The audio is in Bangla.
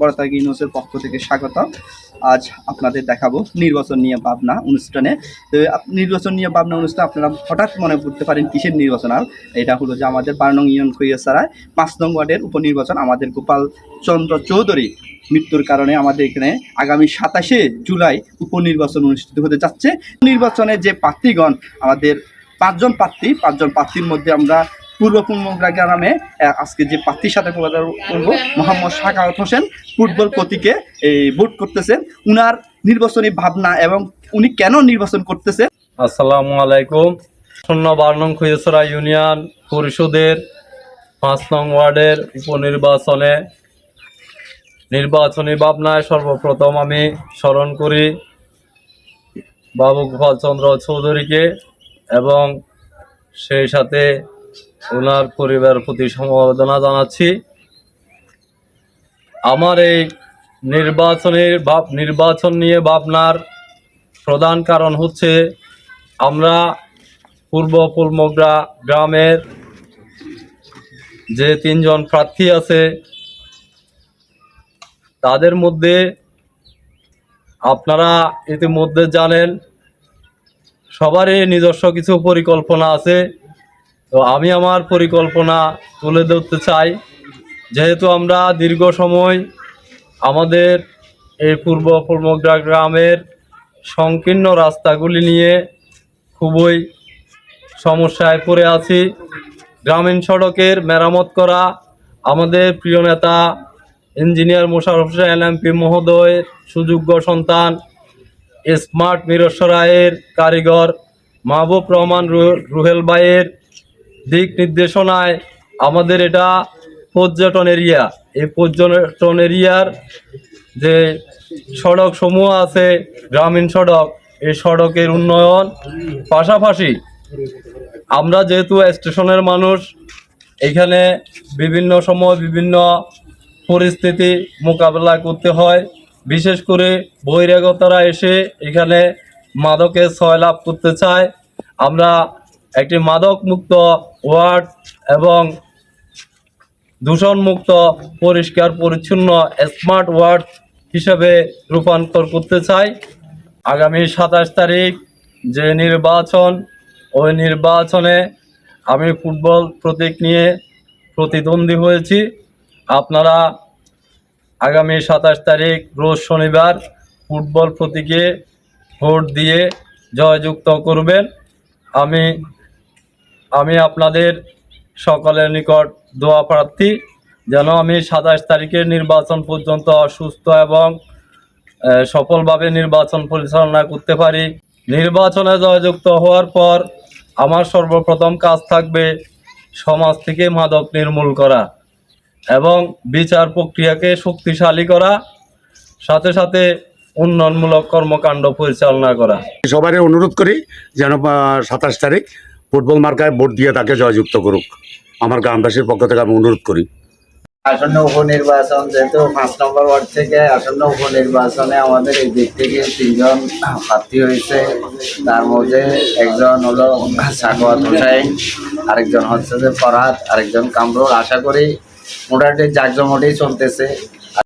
বড়তাগি নিউজের পক্ষ থেকে স্বাগত আজ আপনাদের দেখাবো নির্বাচন নিয়ে ভাবনা অনুষ্ঠানে। তো নির্বাচন নিয়ে ভাবনা অনুষ্ঠান আপনারা হঠাৎ মনে করতে পারেন কিসের নির্বাচন আর? এটা হলো যে আমাদের বারো নং ইউনিয়ন কৈয়াসারায় পাঁচ নং ওয়ার্ডের উপনির্বাচন। আমাদের গোপাল চন্দ্র চৌধুরী মৃত্যুর কারণে আমাদের এখানে আগামী সাতাশে জুলাই উপনির্বাচন অনুষ্ঠিত হতে যাচ্ছে। নির্বাচনে যে প্রার্থীগণ, আমাদের পাঁচজন প্রার্থী, পাঁচজন প্রার্থীর মধ্যে আমরা পূর্ব কুমগ্রা গ্রামে আজকে যে প্রার্থীর সাথে করব, মোহাম্মদ সাকাওয়াত হোসেন, ফুটবল প্রতীকে এই ভোট করতেছেন। উনার নির্বাচনী ভাবনা এবং উনি কেন নির্বাচন করতেছে? আসসালামু আলাইকুম। শূন্য বারো নং খৈসরা ইউনিয়ন পরিষদের পাঁচ নং ওয়ার্ডের উপনির্বাচনে নির্বাচনী ভাবনায় সর্বপ্রথম আমি স্মরণ করি বাবু গোপাল চন্দ্র চৌধুরীকে এবং সেই সাথে ওনার পরিবার প্রতি সমবেদনা জানাচ্ছি। আমার এই নির্বাচনের ভাব, নির্বাচন নিয়ে ভাবনার প্রধান কারণ হচ্ছে আমরা পূর্ব পুলমগ্রা গ্রামের যে তিনজন প্রার্থী আছে, তাদের মধ্যে আপনারা ইতিমধ্যে জানেন, সবারই নিজস্ব কিছু পরিকল্পনা আছে। তো আমি আমার পরিকল্পনা তুলে ধরতে চাই। যেহেতু আমরা দীর্ঘ সময় আমাদের এই পূর্ব পুলমগ্রা গ্রামের সংকীর্ণ রাস্তাগুলি নিয়ে খুবই সমস্যায় পড়ে আছি। গ্রামীণ সড়কের মেরামত করা আমাদের প্রিয় নেতা ইঞ্জিনিয়ার মোশারফ হোসেন এমপি মহোদয়ের সুযোগ্য সন্তান, স্মার্ট মিরসরায়ের কারিগর মাহবুব রহমান রুহেল ভাইয়ের দিক নির্দেশনায় আমাদের এটা পর্যটন এরিয়া। এই পর্যটন এরিয়ার যে সড়ক সমূহ আছে, গ্রামীণ সড়ক, এই সড়কের উন্নয়ন পাশাপাশি আমরা যেহেতু স্টেশনের মানুষ, এখানে বিভিন্ন সময় বিভিন্ন পরিস্থিতি মোকাবেলা করতে হয়। বিশেষ করে বহিরাগতরা এসে এখানে মাদকের ছয় লাভ করতে চায়। আমরা একটি মাদক মুক্ত ওয়ার্ড এবং দূষণমুক্ত, পরিষ্কার, পরিচ্ছন্ন, স্মার্ট ওয়ার্ড হিসেবে রূপান্তর করতে চাই। আগামী সাতাশ তারিখ যে নির্বাচন, ওই নির্বাচনে আমি ফুটবল প্রতীক নিয়ে প্রতিদ্বন্দ্বী হয়েছি। আপনারা আগামী সাতাশ তারিখ, রোজ শনিবার ফুটবল প্রতীকে ভোট দিয়ে জয়যুক্ত করবেন। আমি আমি আপনাদের সকলের নিকট দোয়া প্রার্থী, যেন আমি সাতাশ তারিখের নির্বাচন পর্যন্ত সুস্থ এবং সফলভাবে নির্বাচন পরিচালনা করতে পারি। নির্বাচনে জয়যুক্ত হওয়ার পর আমার সর্বপ্রথম কাজ থাকবে সমাজ থেকে মাদক নির্মূল করা এবং বিচার প্রক্রিয়াকে শক্তিশালী করা, সাথে সাথে উন্নয়নমূলক কর্মকাণ্ড পরিচালনা করা। সবারই অনুরোধ করি যেন সাতাশ তারিখ ফুটবল মার্কায় ভোট দিয়ে তাকে জয়যুক্ত করুক। আমার গ্রামবাসীর পক্ষ থেকে আমি অনুরোধ করি। আসন্ন উপনির্বাচন যেহেতু পাঁচ নম্বর ওয়ার্ড থেকে, আসন্ন উপনির্বাচনে আমাদের এই দিক থেকে তিনজন প্রার্থী হয়েছে। তার মধ্যে একজন হলো সাকওয়াত হোসাইন, আরেকজন হচ্ছে যে ফরহাদ, আরেকজন কামরুল। আশা করি মোটামুটি জাকজমটেই চলতেছে।